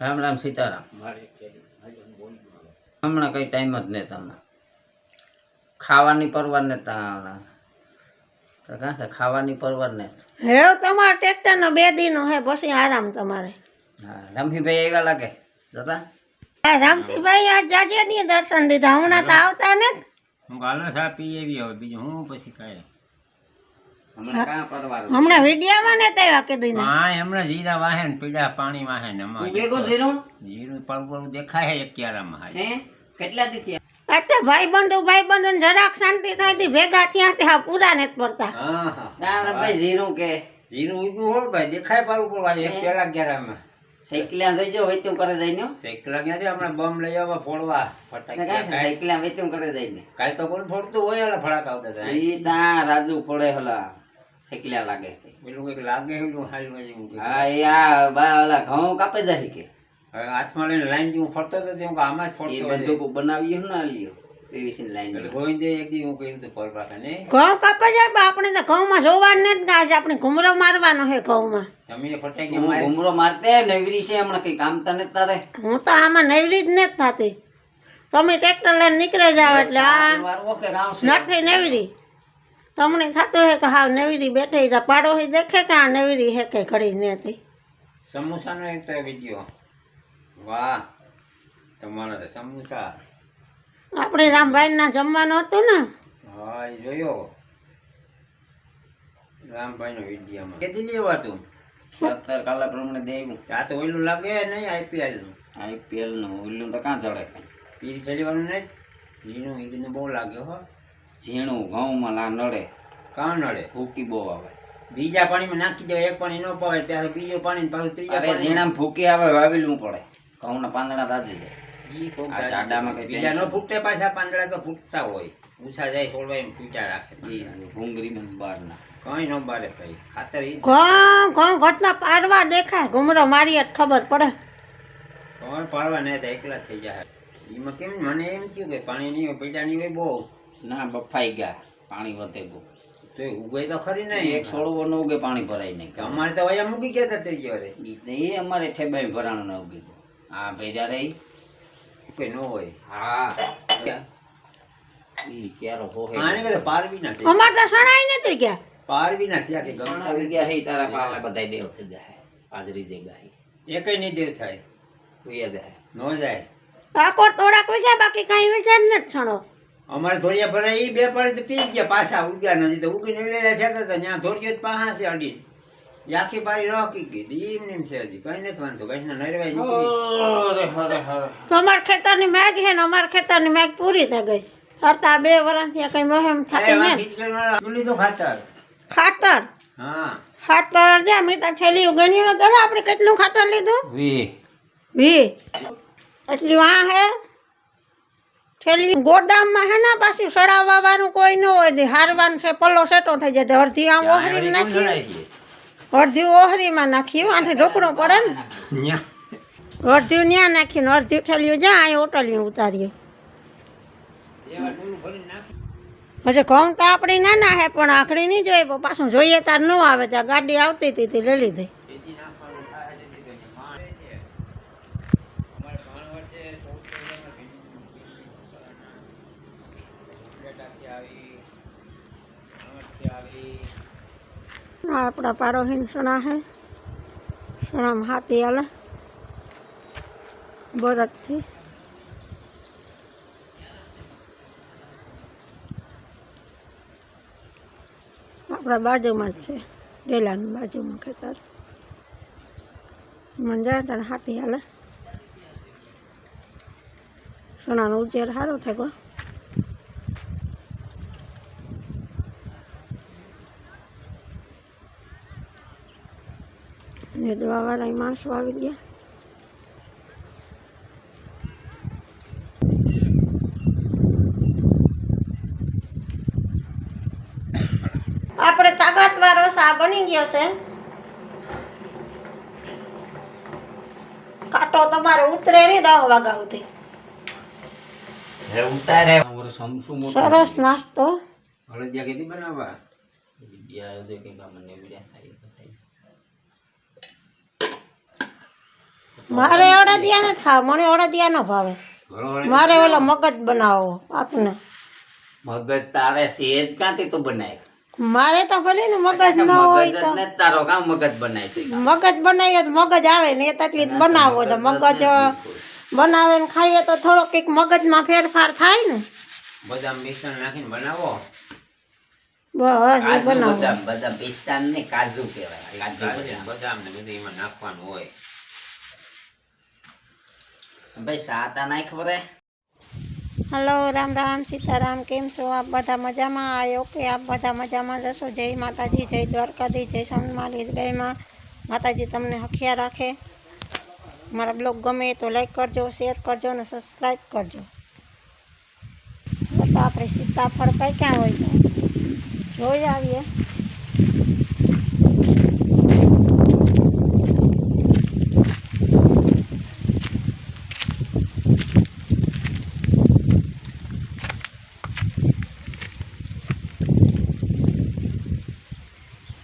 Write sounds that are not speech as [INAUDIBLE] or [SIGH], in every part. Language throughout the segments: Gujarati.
રામ રામ સીતારામ. હમણાં કઈ ટાઈમ જ નહીં તમને ખાવાની પરવાર ને તા તો કાં છે ખાવાની પરવાર ને? હે તમારે ટ્રેક્ટરનો બે દિનો હે પછી આરામ તમારે. હા રમફીભાઈ આવ્યા લાગે? જતા? હા રામસિંહભાઈ આ જાજે ની દર્શન દીધા. હમણાં તો આવતા ને? હું ગાલો સા પી એવી હવે બીજું હું પછી કાંઈ હમણાં કાં પરવાર હમણાં વિડીયામાં ને આવ્યા કીધું ને. હા હમણાં જીરા વાહે ને પીડા પાણી વાહે ને અમારે ભેગું જીરું? જીરું પડું પડું દેખાય એક ક્યારામાં હાલ. કેટલા દી થયા? અત્યારે ભાઈ બંધુ ભાઈ બંધુ જરાક શાંતિ થાય તી ભેગા થયા તે હા પૂરા નથી પડતા. હા હા. ભાઈ જીરું કે. જીરું ઉગ્યું હોય ભાઈ દેખાય પડું પડવા એક પેલા ક્યારામાં સાયકલ્યા જોઈજો વૈતું કરે જઈને સાયકલ ક્યાંથી હમણાં બમ લઈ આવવા ફોડવા. ફટાક્યા કાંઈ. સાયકલ્યા વૈતું કરે જઈને કાલ તો કોણ ફોડતું હોય ફડાક આવતા હતા ઈ ત્યાં રાજુ ફોડે હલા. સાયકલ્યા લાગે છે. પેલું કંઈક લાગે એવું હાલ જેવું કંઈક. હા એ આ બા ઓલા ઘઉં કાપે જાય કે? હવે હાથમાં લઈને લાઈન જેવું ફરતો હતો તે હું કહું આમાં જ એ ફરતો હોય. બંદૂક બનાવ્યું ને લ્યો પીવીસી લાઈન એટલે ગોવિંદે એક દી હું કર્યું હતું પરવાસા ને. ઘઉં કાપે જાય પણ આપણે તો ઘઉંમાં જોવાનું નથી ગાજ આપણે ઘુમરો મારવાનો હે ઘઉંમાં. તમે ફટાકી હું મારી? ઘુમરો મારતે નવરી છે હમણાં કઈ કામ તને તારે? હું તો આમાં નવરી જ નથી થતી. તમે ટ્રેક્ટર લઈને નીકળી જાવ એટલે આ મારવો કે ગામ છે? નથી નવરી. તમને થતું હે કે હા નવીરી બેઠી પાડો પાડોશી દેખે કે આ નવીરી હે કે ઘડી નથી સમોસાનો એક તો વીડિયો વાહ તમારા તો સમોસા. આપણે રામભાઈ ના જમવાનું હતું ને. હા એ જોયો. રામભાઈ નો વિડીયોમાં કેદી લેવા તું સત્તર કલાક પ્રમાણે દેવું. આ તો ઓલું લાગે નહીં આઈપીએલનું? આઈપીએલનું ઓલું તો કાં ચડે પીર ચડવાનું નહીં? જીનું ઈદનું બહુ લાગ્યો હો. ઝીણું ઘઉંમાં લા નડે કાં નડે ફૂકી બહુ આવે. બીજા પાણીમાં નાખી દેવાય એક પાણી ન પાવે ત્યારે બીજું પાણી પાછું ત્રીજા અરે ઝીણામાં ફૂકી આવે વાવેલું પડે. ઘઉંના પાંદડા દાજી જાય જાડામાં કઈ બીજા ન ફૂટે પાછા પાંદડા તો ફૂટતા હોય. ઉષા જાય છોડવા એમ ફૂટ્યા રાખે બહારના કઈ ન બારે ભાઈ. ખાતર ઘઉં ઘઉં ઘટના પાડવા દેખાય. ઘુમરો મારી ખબર પડે. કોણ પાડવા નહીં તો એકલા જ થઈ જાય. એમાં કેમ મને એમ થયું કે પાણી નહીં હોય પૈસા નહીં હોય બહુ. ના બફાઈ ગયા પાણી વધે બહુ. તો એ ઉગે તો ખરી ને. એક છોડવો ન ઉગે પાણી ભરાય નહીં. અમારે તો વયા મૂકી ગયા હતા ત્રીજી વારે. એ અમારે ઠેબાઈ ભરાણું ન ઉગી ગયું. આ ભેજા રહી. કે ન હોય. હા. ઈ ક્યારો હોહે આને કહેતો પારવી ના થઈ. અમારે તો સણાઈ નથી ગયા. પારવી ના થયા કે ગમતા વીઘા હે તારા પાલા બધાય દેવ થઈ જાય હાજરી જગ્યા હે એકય નહીં દેવ થાય. જાય ન જાય. આકોર થોડાક વિઘા બાકી કઈ વિચાર નથી છણો અમારે ધોરિયા ભરાય એ બે પાડી તો પી ગયા પાછા ઉગ્યા નથી તો ઉગીને વેલેલા થયા હતા ત્યાં ધોરિયો જ પાહા છે અડી આખી બારી રોકી ગઈ એમ નેમ છે હજી કઈ નથી વાંધો કઈ ના નરવાય તો અમારા ખેતરની મેઘ છે ને અમારા ખેતરની મેઘ પૂરી થઈ ગઈ. અડતા બે વર્ષથી કઈ મહેમ થતી ને ચૂલી તો ખાતર. ખાતર? હા. ખાતર જે મેં ત્યાં ઠેલી ગણી તો આપણે કેટલું ખાતર લીધું? વી. વી. એટલી આ હે? ઠેલી ગોદામમાં હે ને પાછું સડાવવા વાળું કોઈ ન હોય. હારવાનું છે પલ્લો સેટો થઈ જાય. તો અડધી આમ ઓહરી નાખી. અડધી ઓહરીમાં નાખી આથી ઢોકળો પડે ને. અડધી ન્યા નાખીને અડધી ઠેલીઓ જ્યાં અહીં હોટલી ઉતારીએ. હજે ઘઉં તો આપણી નાના હે પણ આખડી નહીં જોઈએ પાછું જોઈએ તાર ન આવે ત્યાં ગાડી આવતી હતી તે લઈ લીધી આ આપણા પાડોશી સણા હે. સણામાં હાથી હાલે. બરદથી આપણા બાજુમાં જ છે. ડેલાની બાજુમાં ખેતર. મંજા તને હાથી હાલે. સોનાનો ઉછેર સારો થયો. ને દવાવાળા માણસો આવી ગયા. આપણે તાકાતવાળો સા બની ગયો છે. કાંટો તમારે ઉતરે નહીં દસ વાગા સુધી. હે ઉતારે અમારે સમસુ મોટું. સરસ નાસ્તો. હળદિયા કેટલી બનાવવા? વિદ્યા કે મને વિદ્યા થાય તો થાય મારે અડદિયા નથી ખાવા મને અડદિયા ન ભાવે. મારે ઓલો મગજ બનાવો પાકને મગજ તારે સેજ કાંથી તું બનાય? મારે તો ભલે ને મગજ ન હોય તો. તારો કામ મગજ બનાય મગજ બનાવીએ તો મગજ આવે ને એ તકલીફ બનાવો તો મગજ બનાવે ને ખાઈએ તો થોડો કંઈક મગજમાં ફેરફાર થાય ને. બદામ મિશ્રણ નાખીને બનાવો. બસ બનાવો. બદામ બદામ પિસ્તા ને કાજુ કહેવાય કાજુ બદામ બદામ. ને બધું એમાં નાખવાનું હોય. ભાઈ રામ રામ, સીતારામ, કેમ છો? આપ બધા મજામાં? આવ્યો ઓકે, આપ બધા મજામાં જશો જય માતાજી, જય દ્વારકાધી જય સોનમાલી ગઈમાં માતાજી તમને હખિયા રાખે. મારા બ્લોગ ગમે તો લાઈક કરજો શેર કરજો અને સબસ્ક્રાઈબ કરજો. તો આપણે સીતાફળ કઈ ક્યાં હોય? જોઈ આવીએ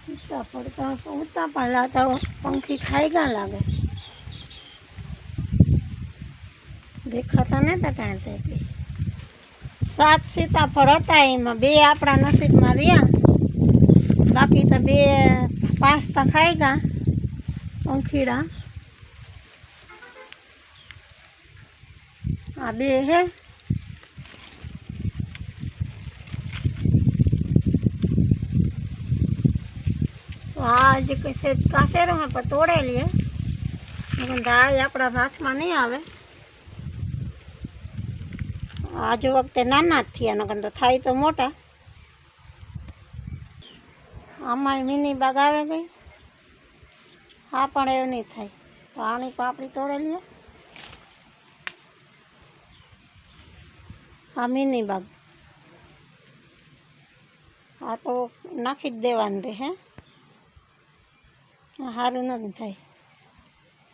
સીતાફળ તો ઉતા પહેલા તો પંખી ખાઈ ગયા લાગે દેખાતા નતા ટાણતા એટલે સાત સીતાફળ હતા એમાં બે આપણા નસીબમાં રહ્યા બાકી તો બે પાંચ તો ખાઈ ગયા પંખીડા આ બે હે તો આ જે કઈ છે કાસેરો હે, પણ તોડેલી હે. નકર તો આ આપણા હાથમાં નહીં આવે. આજુ વખતે નાના જ થયા, નકર તો થાય તો મોટા. આમાં મિની બાગ આવે ગઈ આ પણ એવું નહીં થાય. તો આની પાપડી તોડેલી હે. આ મિની બાગ. આ તો નાખી જ દેવાનું રહે, હે. આ સારું નથી થાય.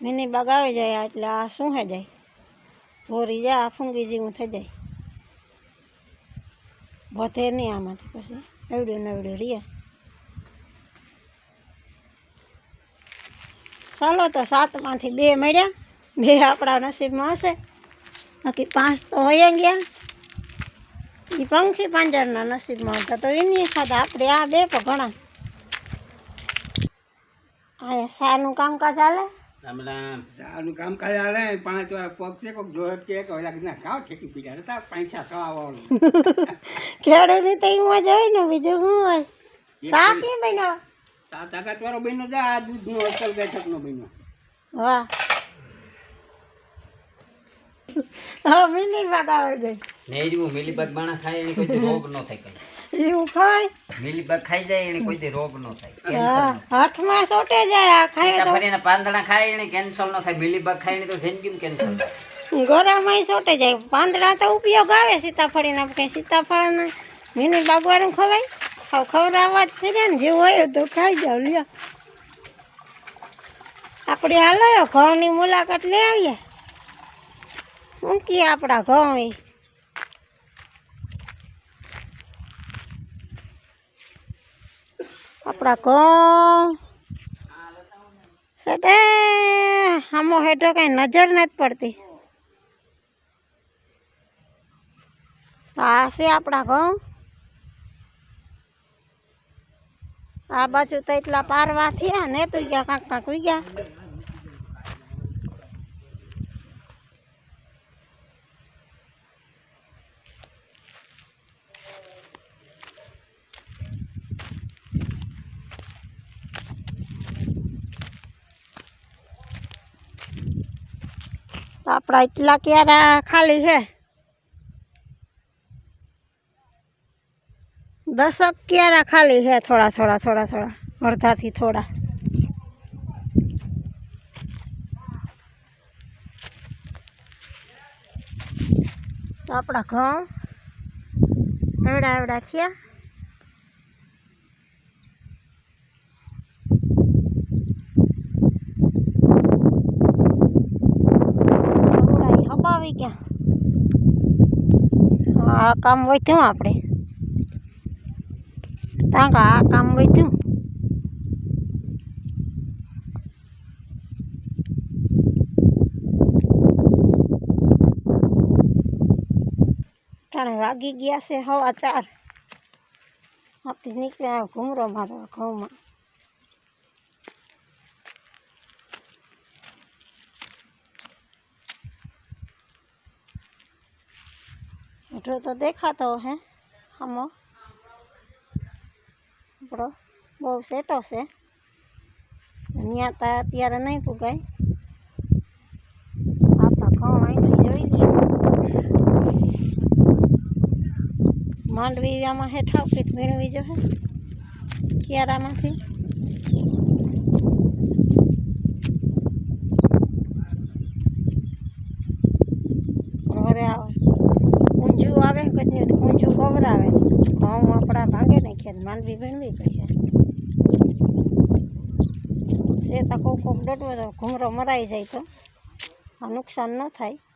મિની બાગ આવી જાય, એટલે આ શું હે જાય. ભોરી જાય આ ફૂંગી જેવું થઈ જાય. વધે નહીં આમાંથી પછી. નવડ્યું નવડ્યું રીએ ચાલો તો સાતમાંથી બે મળ્યા. બે આપણા નસીબમાં હશે. બાકી પાંચ તો હોય ગયા. એ પંખી પાંજરના નસીબમાં હતા, તો એની સાથે આપણે આ બે પણ ઘણા. આ સાનું કામકાજ ચાલે રામ રામ. સારું કામ કરે હાલે પાંચ વાર પગ છે કોઈક જોયો કે કે ઓલા ના કાવ ઠેકી પીડા હતા પૈસા સો આવવાનું [LAUGHS] ખેડૂત તો એમાં જ હોય ને બીજું શું હોય? સા કેમ બનાવ સાત તાકાત વાળો બહેનો જા આ દૂધનો અસલ બેઠકનો બેનો વાહ. હા મિલી બાગ આવે ગઈ. ને એ મિલી મિલીબગ બાણા ખાય એની કોઈ રોગ ન થાય એવું ખાય? મિલીબગ ખાઈ જાય એને કોઈ દી રોગ નો થાય. કેન્સર હાથમાં સોટે જાય આ ખાય તો. ફરીને પાંદડા ખાય એને કેન્સર ન થાય. મિલીબગ ખાય એને તો જિંદગીમાં કેન્સર થાય. ગોરામાં સોટે જાય. પાંદડા તો ઉપયોગ આવે સીતાફળીના આપણે સીતાફળ મિની બાગવાળું ખવાય? ખાવ ખવડાવવા જ ફેરે ને જેવું હોય તો ખાઈ જાવ લ્યો. આપણે હાલો ઘઉંની મુલાકાત લઈ આવીએ. મૂકીએ આપણા ઘઉં આપણા ઘઉં. સડે આમો હેઠો કઈ નજર નથી પડતી. આ છે આપણા ઘઉં. આ બાજુ તો એટલા પારવા થયા ને, તું ગયા, કાંક કાંક ગયા. તો આપણા એટલા ક્યારા ખાલી છે દસક ક્યારા ખાલી છે થોડા થોડા થોડા થોડા અડધાથી થોડા તો આપણા ઘઉં એવડા એવડા થયા આવી ગયા આ કામ વધ્યું આપણે. ત્યાં કા આ કામ વધ્યું ટાણે વાગી ગયા છે હવા ચાર આપણે નીકળ્યા ઘૂમરો મારવા ઘઉંમાં. એટલો તો દેખાતો હે આમો આપણો બહુ સેટો છે. ત્યાં તા અત્યારે નહીં પુગાય આપણા ઘઉં અહીંથી જોઈ લઈએ માંડવી આમાં હેઠા કીટ મેળવી જો હે. કિયારામાંથી ઘરે આવે ઊંઝું આવે પછી ઊંઝું ગવરાવે ઘઉં નાખીએ માંડવી વીણવી પડશે એ તકો કોક કોક તો ઘૂમરો મરાઈ જાય તો નુકસાન ન થાય.